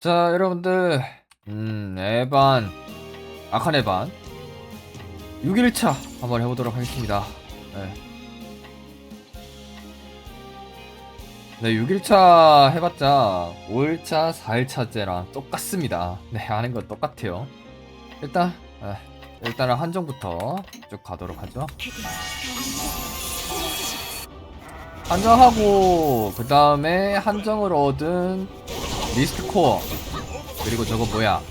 자, 여러분들, 음, 에반, 악한 에반, 6일차 한번 해보도록 하겠습니다. 네. 네, 6일차 해봤자 5일차, 4일차째랑 똑같습니다. 네, 하는 건 똑같아요. 일단, 에, 일단은 한정부터 쭉 가도록 하죠. 한정하고, 그 다음에 한정을 얻은 리스트 코어, 그리고 저거 뭐야,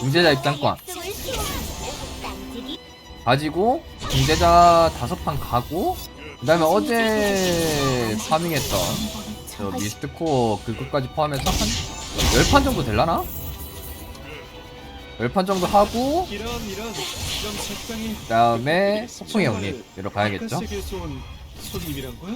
중재자 입장권. 가지고 중재자 다섯 판 가고 그 다음에 어제 파밍했던 저 미스트 코어 그것까지 포함해서 한 10판 정도 될라나? 10판 정도 하고 그 다음에 폭풍의 형님 이러 가야겠죠? 손님이란 거야?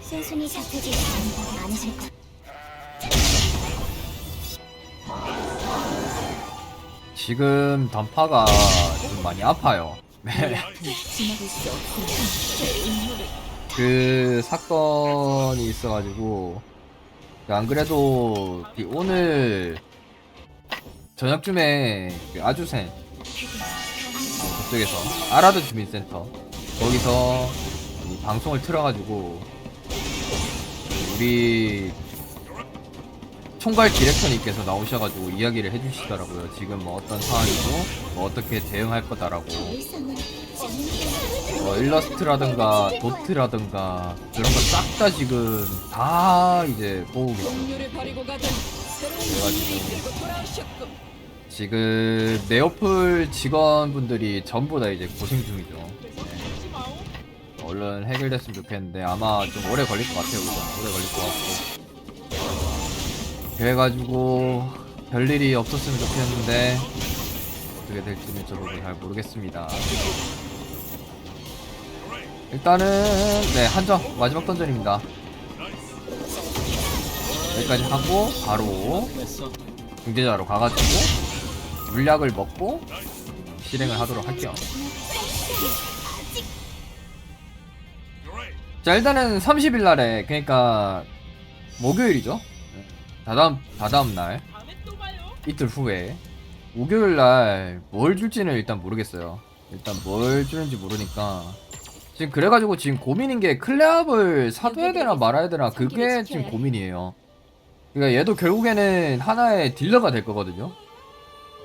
순순히 잡혀질 수 않으실 것. 지금 던파가 좀 많이 아파요 네. 지나갈 수 없으니 그 사건이 있어가지고 안 그래도 그 오늘 저녁쯤에 그 아주센 그쪽에서 아라드 주민센터 거기서 이 방송을 틀어가지고 우리 총괄 디렉터님께서 나오셔가지고 이야기를 해주시더라고요. 지금 뭐 어떤 상황이고 뭐 어떻게 대응할 거다라고. 뭐 일러스트라든가 도트라든가 그런 거 싹 다 지금 다 이제 보고 계세요. 그래가지고. 지금 네오플 직원분들이 전부 다 이제 고생 중이죠. 네. 얼른 해결됐으면 좋겠는데 아마 좀 오래 걸릴 것 같아요. 오래 걸릴 것 같고. 그래가지고 별일이 없었으면 좋겠는데 어떻게 될지는 저도 잘 모르겠습니다. 일단은 네 한정 마지막 던전입니다. 여기까지 하고 바로. 중재자로 가가지고 물약을 먹고 실행을 하도록 할게요. 자 일단은 30일 날에 그러니까 목요일이죠. 다다음 다다음 날 이틀 후에 목요일 날 뭘 줄지는 일단 모르겠어요. 일단 뭘 주는지 모르니까 지금 그래가지고 지금 고민인 게 클레압을 사둬야 되나 말아야 되나 그게 지금 고민이에요. 그러니까 얘도 결국에는 하나의 딜러가 될 거거든요.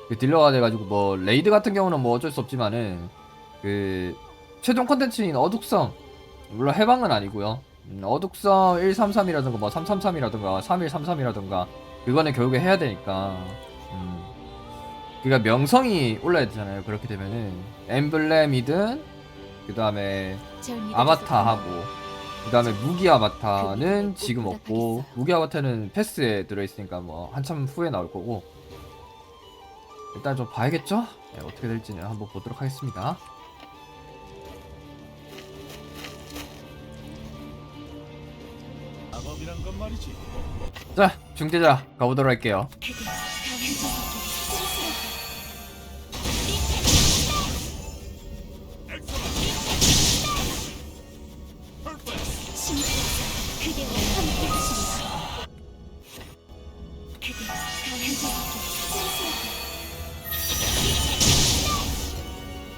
그 딜러가 돼가지고 뭐 레이드 같은 경우는 뭐 어쩔 수 없지만은 그 최종 컨텐츠인 어둑성 물론 해방은 아니고요. 음, 어둑성 133이라든가 뭐 333이라든가 3133이라든가 그거는 결국에 해야 되니까. 음. 그러니까 명성이 올라야 되잖아요. 그렇게 되면은 엠블렘이든 그 다음에 아바타하고 그 다음에 무기 아바타는 지금 없고 무기 아바타는 패스에 들어있으니까 뭐 한참 후에 나올 거고 일단 좀 봐야겠죠? 네, 어떻게 될지는 한번 보도록 하겠습니다. 자 중재자 가보도록 할게요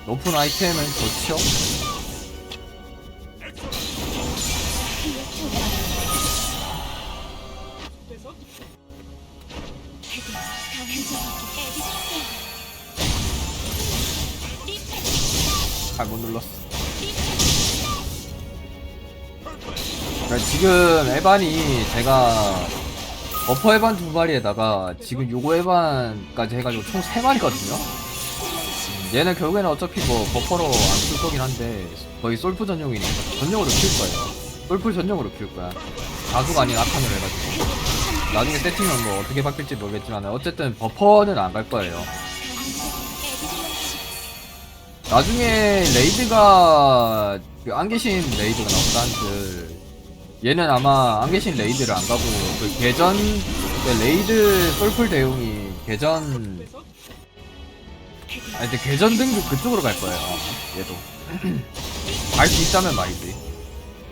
높은 아이템은 좋죠? 잘못 눌렀어. 그러니까 지금 에반이 제가 버퍼 에반 두 마리에다가 지금 요거 에반까지 해가지고 총 세 마리거든요 얘는 결국에는 어차피 뭐 버퍼로 안 쓸 거긴 한데 거의 솔프 전용이니까 전용으로 키울 거예요. 솔프 전용으로 키울 거야. 가수가 아닌 아칸으로 해가지고. 나중에 세팅은 뭐 어떻게 바뀔지 모르겠지만 어쨌든 버퍼는 안 갈 거예요. 나중에 레이드가 그 안 계신 레이드가 나온다 한들 얘는 아마 안 계신 레이드를 안 가고 그 개전 그 레이드 솔플 대용이 계전 아니 근데 계전 등급 그쪽으로 갈 거예요. 얘도. 갈 수 있다면 말이지.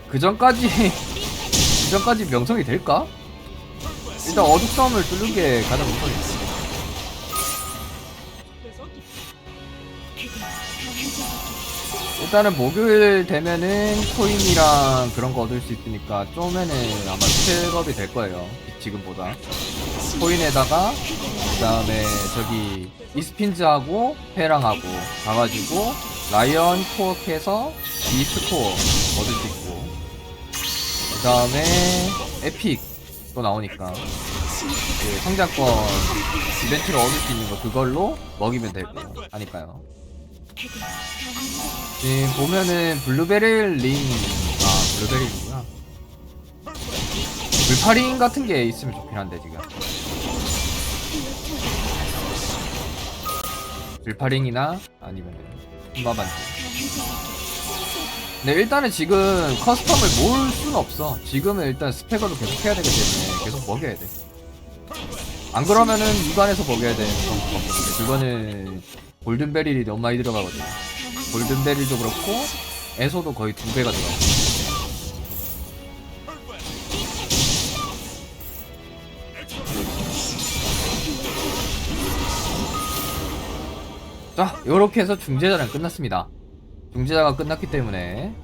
그 전까지 그 전까지 명성이 될까? 일단 어둑 싸움을 뚫는 게 가장 우선이지 일단은 목요일 되면은 코인이랑 그런 거 얻을 수 있으니까 좀에는 아마 스텝업이 될 거예요. 지금보다. 코인에다가 그 다음에 저기 이스핀즈하고 페랑하고 가가지고 라이언 코어해서 비스트 코어 얻을 수 있고. 그 다음에 에픽 또 나오니까 그 성장권 이벤트를 얻을 수 있는 거 그걸로 먹이면 되고 하니까요 지금 보면은 블루베리 링, 아 블루베리 링이구나. 불파링 같은 게 있으면 좋긴 한데 지금. 불파링이나 아니면 흠바반지. 근데 일단은 지금 커스텀을 모을 수는 없어. 지금은 일단 스펙으로 계속 해야 되기 때문에 계속 먹여야 돼. 안 그러면은 입안에서 먹여야 거. 그거는 골든베릴이 너무 많이 들어가거든. 골든베릴도 그렇고 에소도 거의 두 배가 들어가. 자, 요렇게 해서 중재자는 끝났습니다. 중재자가 끝났기 때문에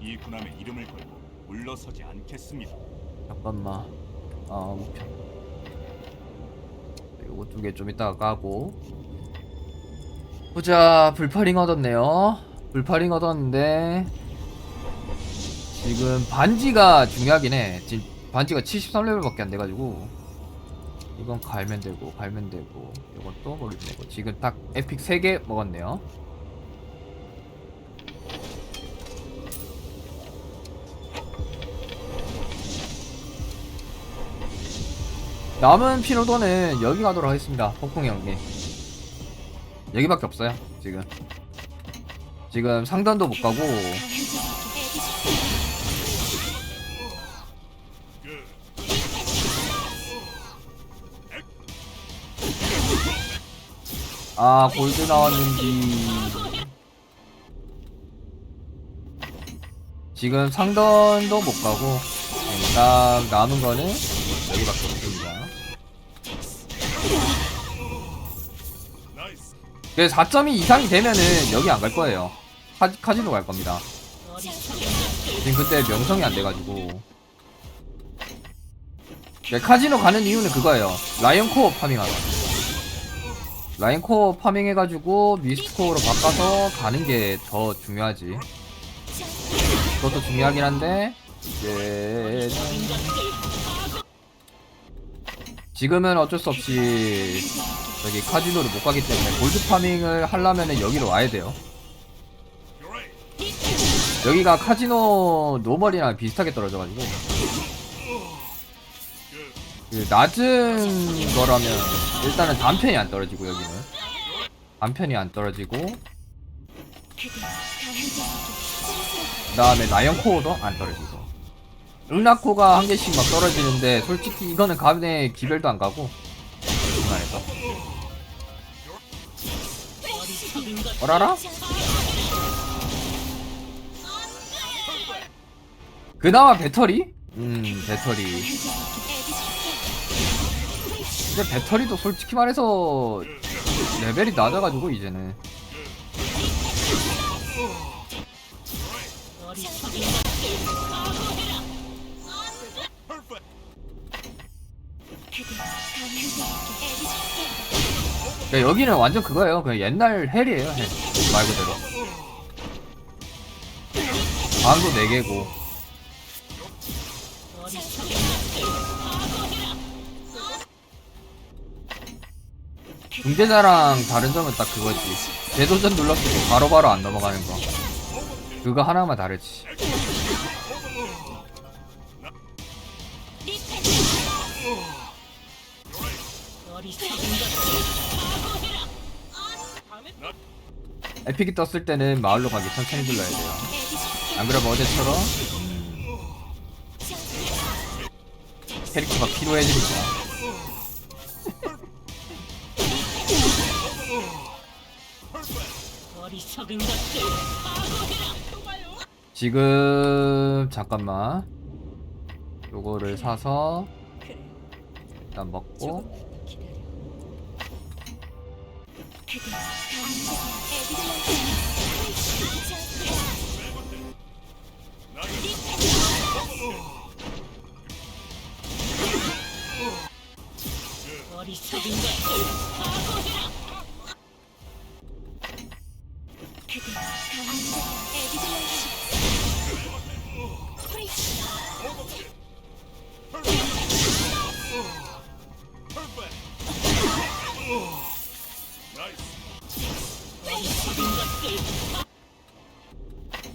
이 군함의 이름을 걸고 물러서지 않겠습니다. 잠깐만. 아, 목표. 요거 두 개 좀 이따가 까고. 보자, 불파링 얻었네요. 불파링 얻었는데. 지금 반지가 중요하긴 해. 지금 반지가 73레벨밖에 안 돼가지고. 이건 갈면 되고, 갈면 되고, 이것도 먹으면 되고. 지금 딱 에픽 3개 먹었네요. 남은 피노도는 여기 가도록 하겠습니다. 폭풍 형님. 여기밖에 없어요. 지금. 지금 상단도 못 가고 아 골드 나왔는지 지금 상단도 못 가고 딱 남은 거는 여기밖에 없습니다. 나이스. 그래서 4.2 이상이 되면은 여기 안 갈 거예요. 카, 카지노 갈 겁니다. 지금 그때 명성이 안 돼가지고. 네, 카지노 가는 이유는 그거예요. 라이언 코어 파밍하러. 라이언 코어 파밍 해가지고 미스트 코어로 바꿔서 가는 게 더 중요하지. 그것도 중요하긴 한데, 이제. 지금은 어쩔 수 없이 저기 카지노를 못 가기 때문에 골드 파밍을 하려면은 여기로 와야 돼요. 여기가 카지노 노멀이랑 비슷하게 떨어져가지고. 그 낮은 거라면 일단은 단편이 안 떨어지고 여기는. 단편이 안 떨어지고. 그 다음에 라이언 코어도 안 떨어지고 응나코가 한 개씩 막 떨어지는데 솔직히 이거는 가문에 기별도 안 가고 중간에서 어라라? 그나마 배터리? 음 배터리 근데 배터리도 솔직히 말해서 레벨이 낮아가지고 이제는 그러니까 여기는 완전 그거예요. 그냥 옛날 헬이에요 헬. 말 그대로. 방도 4개고. 중재자랑 다른 점은 딱 그거지. 재도전 눌렀을 때 바로바로 안 넘어가는 거. 그거 하나만 다르지 에픽이 떴을 때는 마을로 가기 천천히 눌러야 돼요. 안 그러면 어제처럼 음, 캐릭터가 피로해지니까. 지금 잠깐만. 요거를 사서 일단 먹고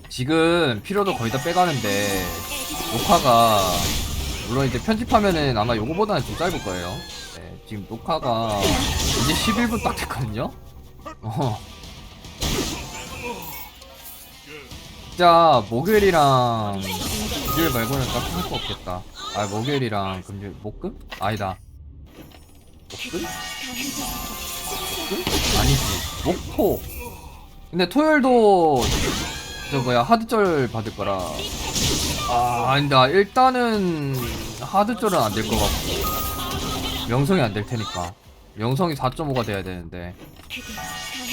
지금 필요도 거의 다 빼가는데 녹화가 물론 이제 편집하면은 아마 요거보다는 좀 짧을 거예요. 네, 지금 녹화가 이제 11분 딱 됐거든요. 어. 진짜 목요일이랑 일요일 말고는 딱히 할거 없겠다. 아 목요일이랑 금요일 목금? 아니다. 목금? 목금? 아니지. 목토. 근데 토요일도 저 뭐야 하드절 받을 거라. 아 아니다. 일단은 하드절은 안 될 것 같고 명성이 안 될 테니까. 명성이 4.5가 돼야 되는데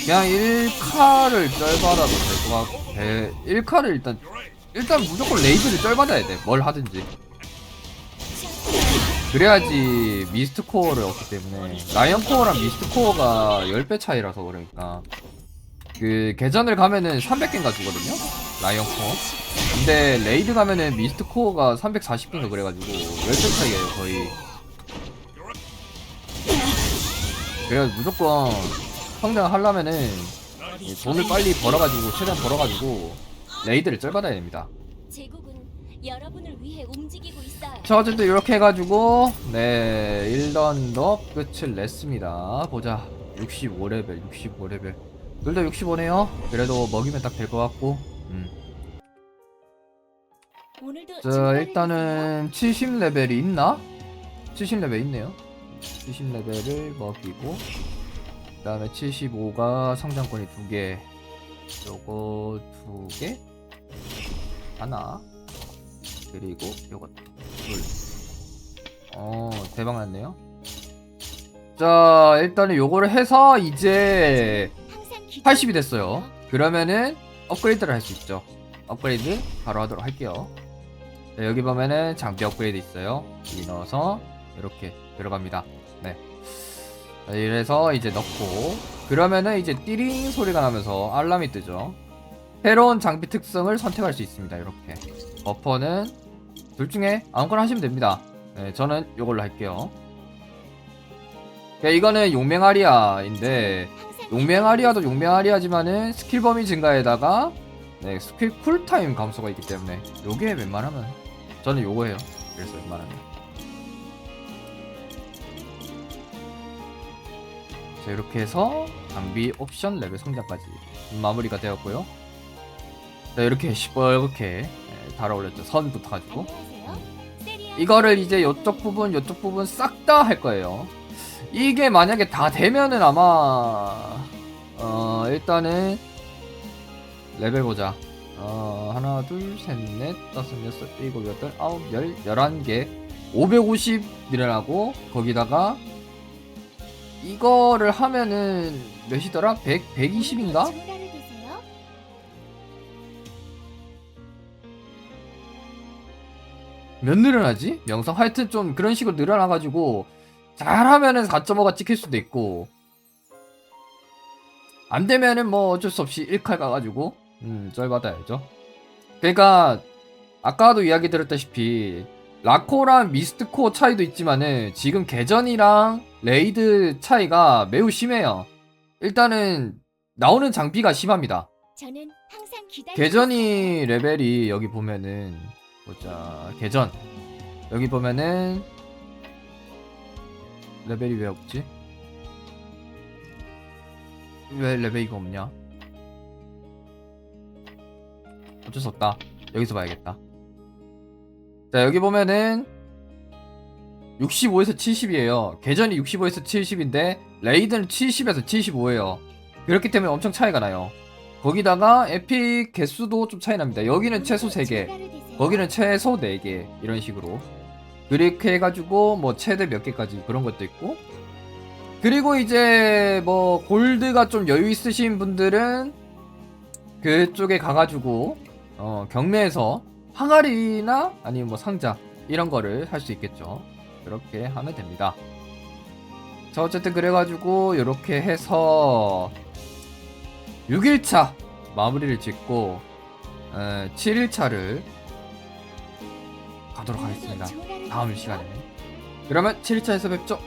그냥 1카를 쩔받아도 될 것 같고 1카를 일단 일단 무조건 레이드를 쩔받아야 돼. 뭘 하든지. 그래야지 미스트 코어를 얻기 때문에 라이언 코어랑 미스트 코어가 10배 차이라서 그러니까 그 계전을 가면은 300개인가 주거든요 라이언 코어 근데 레이드 가면은 미스트 코어가 340개인가 그래가지고 10배 차이에요 거의 그래서 무조건 성장하려면은 이 돈을 빨리 벌어가지고 최대한 벌어가지고 레이드를 쩔받아야 됩니다. 제국은 여러분을 위해 움직이고 있어요. 자 어쨌든 이렇게 해가지고 네 1던더 끝을 냈습니다. 보자. 65레벨 65레벨. 둘 다 65네요. 그래도 먹이면 딱 될 것 같고 음. 오늘도 자 일단은 70레벨이 있나? 70레벨 있네요 70레벨을 먹이고 그 다음에 75가 성장권이 두개 요거 두개 하나 그리고 요거 둘어 대박 났네요 자 일단은 요거를 해서 이제 항상 기다리고 80이 됐어요. 그러면은 업그레이드를 할 수 있죠. 업그레이드 바로 하도록 할게요. 자, 여기 보면은 장비 업그레이드 있어요. 여기 넣어서 이렇게 들어갑니다. 네. 자, 이래서 이제 넣고 그러면은 이제 띠링 소리가 나면서 알람이 뜨죠. 새로운 장비 특성을 선택할 수 있습니다. 이렇게 버퍼는 둘 중에 아무거나 하시면 됩니다. 네, 저는 이걸로 할게요. 야, 이거는 용맹아리아인데 용맹아리아도 용맹아리아지만은 스킬 범위 증가에다가 네, 스킬 쿨타임 감소가 있기 때문에 요게 웬만하면 저는 요거예요. 그래서 웬만하면 자 이렇게 해서 장비 옵션 레벨 성장까지 마무리가 되었고요. 자 이렇게 시뻘겋게 네, 달아올렸죠. 선 붙어가지고 이거를 이제 요쪽 부분 요쪽 부분 싹 다 할 거예요 이게 만약에 다 되면은 아마 어 일단은 레벨 보자 어 하나 둘 셋 넷 다섯 여섯 일곱 여덟 아홉 열 열한 개 550 늘어나고 거기다가 이거를 하면은 몇이더라 100 120인가 주문하러 계세요? 몇 늘어나지? 명성 하여튼 좀 그런 식으로 늘어나가지고 잘하면은 4.5가 찍힐 수도 있고 안 되면은 뭐 어쩔 수 없이 1칼 가가지고 음 쩔 받아야죠 그러니까 아까도 이야기 드렸다시피 라코랑 미스트코 차이도 있지만은 지금 개전이랑 레이드 차이가 매우 심해요 일단은 나오는 장비가 심합니다 저는 항상 기다리고 계전이 레벨이 여기 보면은 보자 계전 여기 보면은 레벨이 왜 없지? 왜 레벨이가 없냐? 어쩔 수 없다. 여기서 봐야겠다. 자 여기 보면은 65에서 70이에요. 계전이 65에서 70인데 레이드는 70에서 75예요. 그렇기 때문에 엄청 차이가 나요. 거기다가 에픽 개수도 좀 차이 납니다. 여기는 최소 3개, 거기는 최소 4개 이런 식으로 그렇게 해가지고 뭐 최대 몇 개까지 그런 것도 있고 그리고 이제 뭐 골드가 좀 여유 있으신 분들은 그쪽에 가가지고 어 경매에서 항아리나 아니면 뭐 상자 이런 거를 할수 있겠죠 그렇게 하면 됩니다. 자 어쨌든 그래가지고 이렇게 해서 6일차 마무리를 짓고 7일차를 가도록 하겠습니다. 다음 시간에. 그러면 7일차에서 뵙죠